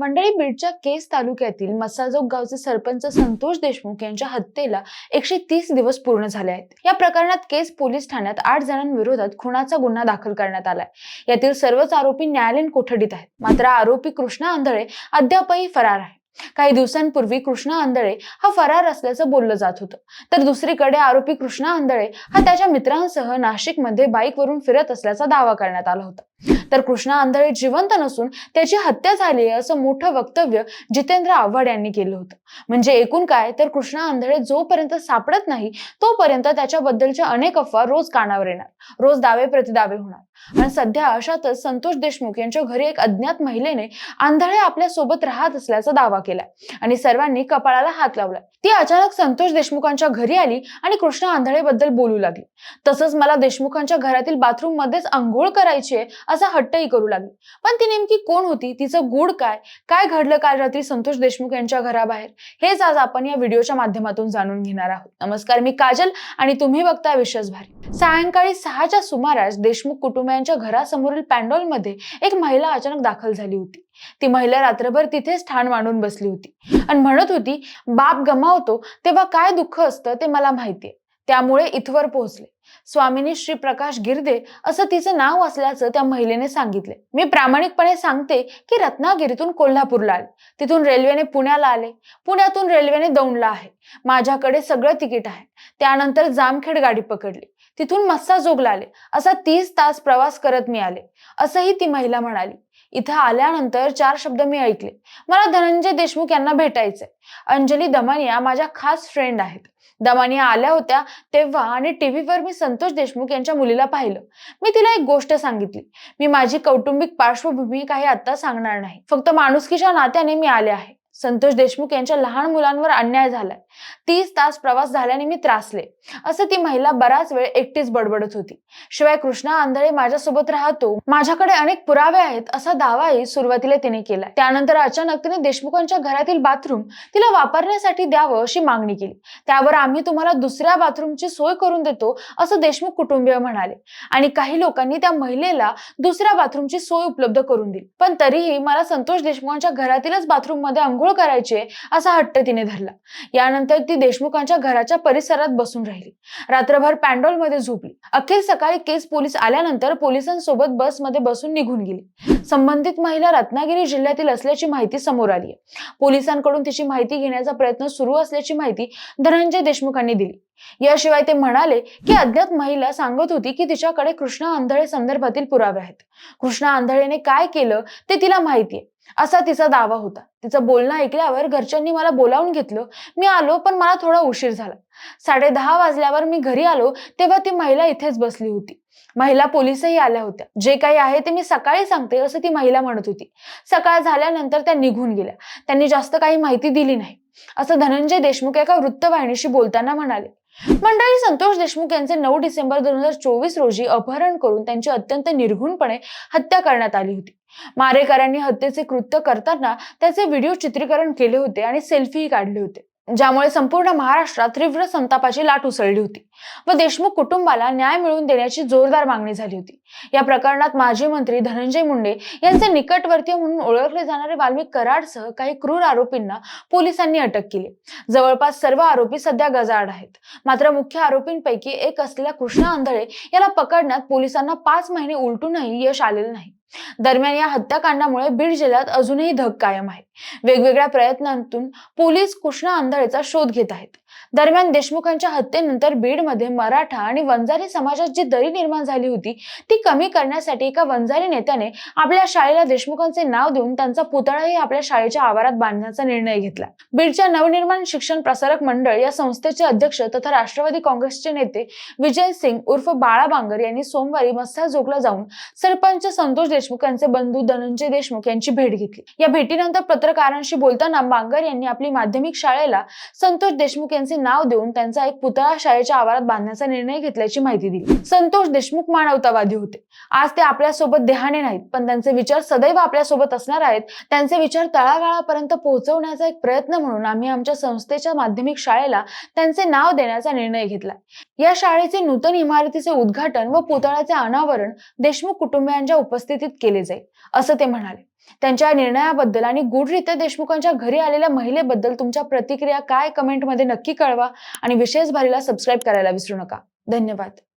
मंडळी बीडच्या केस तालुक्यातील मसाजोग गावचे सरपंच संतोष देशमुख यांच्या हत्येला एकशे तीस दिवस पूर्ण झाले आहेत. या प्रकरणात केस पोलीस ठाण्यात आठ जणांविरोधात खुनाचा गुन्हा दाखल करण्यात आलाय. यातील सर्वच आरोपी न्यायालयीन कोठडीत आहेत. मात्र आरोपी कृष्णा आंधळे अद्यापही फरार आहे. काही दिवसांपूर्वी कृष्णा आंधळे हा फरार असल्याचं बोललं जात होतं. तर दुसरीकडे आरोपी कृष्णा आंधळे हा त्याच्या मित्रांसह नाशिकमध्ये बाईकवरून फिरत असल्याचा दावा करण्यात आला होता. तर कृष्णा आंधळे जिवंत नसून त्याची हत्या झाली आहे असं मोठं वक्तव्य जितेंद्र आव्हाड यांनी केलं होतं. म्हणजे एकूण काय? तर कृष्णा आंधळे जोपर्यंत सापडत नाही तोपर्यंत त्याच्याबद्दलच्या अनेक अफवा रोज कानावर येणार रोज दावे प्रतिदावे होणार. आणि सध्या अशातच संतोष देशमुख यांच्या घरी एक अज्ञात महिलेने आंधळे आपल्यासोबत राहत असल्याचा दावा केलाय आणि सर्वांनी कपाळाला हात लावलाय. ती अचानक संतोष देशमुखांच्या घरी आली आणि कृष्णा आंधळे बद्दल बोलू लागली. तसंच मला देशमुखांच्या घरातील बाथरूम मध्येच आंघोळ करायची आहे असा हट्टही करू लागली. पण ती नेमकी कोण होती? तिचं गुड काय? काय घडलं काल रात्री संतोष देशमुख यांच्या घराबाहेर? हेच आज आपण या व्हिडिओच्या माध्यमातून जाणून घेणार आहोत. नमस्कार मी काजल आणि तुम्ही बघताय विश्वास भारी सायंकाळी सहाच्या सुमारास देशमुख कुटुंबियांच्या घरासमोरील पॅन्डॉलमध्ये एक महिला अचानक दाखल झाली होती. ती महिला रात्रभर तिथेच ठाण मांडून बसली होती. आणि म्हणत होती बाप गमावतो तेव्हा काय दुःख असतं ते मला माहितीये. त्यामुळे इथवर पोहोचले. स्वामिनी श्री प्रकाश गिरदे असं तिचं नाव असल्याचं त्या महिलेने सांगितले. मी प्रामाणिकपणे सांगते की रत्नागिरीतून कोल्हापूरला आले. तिथून रेल्वेने पुण्याला आले. पुण्यातून रेल्वेने दौंडला आहे. माझ्याकडे सगळं तिकीट आहे. त्यानंतर जामखेड गाडी पकडली. तिथून मस्साजोगला आले. असा तीस तास प्रवास करत मी आले. असंही ती महिला म्हणाली. इथं आल्यानंतर चार शब्द मी ऐकले. मला धनंजय देशमुख यांना भेटायचंय. अंजली दमानिया माझ्या खास फ्रेंड आहेत. दमानिया आल्या होत्या तेव्हा आणि टीव्हीवर मी संतोष देशमुख यांच्या मुलीला पाहिलं. मी तिला एक गोष्ट सांगितली. मी माझी कौटुंबिक पार्श्वभूमी काही आता सांगणार नाही. फक्त माणुसकीच्या नात्याने मी आले आहे. संतोष देशमुख यांच्या लहान मुलांवर अन्याय झालाय. तीस तास प्रवास झाल्याने मी त्रासले. असं ती महिला बराच वेळ एकटीच बडबडत होती. शिवाय कृष्णा आंधळे माझ्यासोबत राहतो. माझ्याकडे अनेक पुरावे आहेत असा दावाही सुरुवातीला तिने केला. त्यानंतर अचानक तिने देशमुखांच्या घरातील बाथरूम तिला वापरण्यासाठी द्यावं अशी मागणी केली. त्यावर आम्ही तुम्हाला दुसऱ्या बाथरूमची सोय करून देतो असं देशमुख कुटुंबीय म्हणाले. आणि काही लोकांनी त्या महिलेला दुसऱ्या बाथरूमची सोय उपलब्ध करून दिली. पण तरीही मला संतोष देशमुखांच्या घरातीलच बाथरूममध्ये आंघोळ करायचे असा हट्ट तिने धरला. यानंतर ती देशमुखांच्या घराच्या परिसरात बसून राहिली. रात्रभर पॅन्डॉलमध्ये झोपली. अखेर सकाळी केस पोलीस आल्यानंतर पोलिसांसोबत बसमध्ये बसून निघून गेली. संबंधित महिला रत्नागिरी जिल्ह्यातील असल्याची माहिती समोर आली आहे पोलिसांकडून तिची माहिती घेण्याचा प्रयत्न सुरू असल्याची माहिती धनंजय देशमुखांनी दिली. याशिवाय ते म्हणाले की अज्ञात महिला सांगत होती की तिच्याकडे कृष्णा आंधळे संदर्भातील पुरावे आहेत. कृष्णा आंधळेने काय केलं ते तिला माहितीये असा तिचा दावा होता. तिचं बोलणं ऐकल्यावर घरच्यांनी मला बोलावून घेतलं. मी आलो पण मला थोडा उशीर झाला. साडे दहा वाजल्यावर मी घरी आलो तेव्हा ती महिला इथेच बसली होती. महिला पोलिसही आल्या होत्या. जे काही आहे ते मी सकाळी सांगते असं ती महिला म्हणत होती. सकाळ झाल्यानंतर त्या निघून गेल्या. त्यांनी जास्त काही माहिती दिली नाही. असं धनंजय देशमुख एका वृत्तवाहिनीशी बोलताना म्हणाले मंडळी संतोष देशमुख यांचे नऊ डिसेंबर दोन हजार चोवीस रोजी अपहरण करून त्यांची अत्यंत निर्घुणपणे हत्या करण्यात आली होती. मारेकऱ्यांनी हत्येचे कृत्य करताना त्याचे व्हिडिओ चित्रीकरण केले होते आणि सेल्फीही काढले होते. ज्यामुळे संपूर्ण महाराष्ट्रात तीव्र संतापाची लाट उसळली होती व देशमुख कुटुंबाला न्याय मिळवून देण्याची जोरदार मागणी झाली होती. या प्रकरणात माजी मंत्री धनंजय मुंडे यांचे निकटवर्तीय म्हणून ओळखले जाणारे वाल्मिक कराडसह काही क्रूर आरोपींना पोलिसांनी अटक केली. जवळपास सर्व आरोपी सध्या गजाआड आहेत. मात्र मुख्य आरोपींपैकी एक असलेल्या कृष्णा आंधळे याला पकडण्यात पोलिसांना पाच महिने उलटूनही यश आलेलं नाही. दरम्यान या हत्याकांडामुळे बीड जिल्ह्यात अजूनही धग कायम आहे. वेगवेगळ्या प्रयत्नांतून पोलीस कृष्णा आंधळेचा शोध घेत आहेत. दरम्यान देशमुखांच्या हत्येनंतर बीडमध्ये मराठा आणि वंजारी समाजात जी दरी निर्माण झाली होती ती कमी करण्यासाठी एका वंजारी नेत्याने आपल्या शाळेला देशमुखांचे नाव देऊन त्यांचा पुतळाही आपल्या शाळेच्या आवारात बांधण्याचा निर्णय घेतला. बीडच्या नवनिर्माण शिक्षण प्रसारक मंडळ या संस्थेचे अध्यक्ष तथा राष्ट्रवादी काँग्रेसचे नेते विजय सिंग उर्फ बाळा बांगर यांनी सोमवारी मस्साजोगला जाऊन सरपंच संतोष देशमुख यांचे बंधू धनंजय देशमुख यांची भेट घेतली. या भेटीनंतर पत्र पत्रकारांशी बोलताना बांगर यांनी आपली माध्यमिक शाळेला संतोष देशमुख यांचे नाव देऊन त्यांचा एक पुतळा शाळेच्या आवारात बांधण्याचा निर्णय घेतल्याची माहिती दिली. संतोष देशमुख मानवतावादी होते. आज ते आपल्यासोबत देहाने नाहीत पण त्यांचे विचार सदैव आपल्यासोबत असणार आहेत. त्यांचे विचार तळागाळापर्यंत पोहोचवण्याचा एक प्रयत्न म्हणून आम्ही आमच्या संस्थेच्या माध्यमिक शाळेला त्यांचे नाव देण्याचा निर्णय घेतला या शाळेचे नूतन इमारतीचे उद्घाटन व पुतळ्याचे अनावरण देशमुख कुटुंबियांच्या उपस्थितीत केले जाईल असं ते म्हणाले. त्यांच्या निर्णयाबद्दल आणि गुढरित्या देशमुखांच्या घरी आलेल्या महिलेबद्दल तुमच्या प्रतिक्रिया काय कमेंटमध्ये नक्की कळवा आणि विशेष भारीला सबस्क्राईब करायला विसरू नका. धन्यवाद.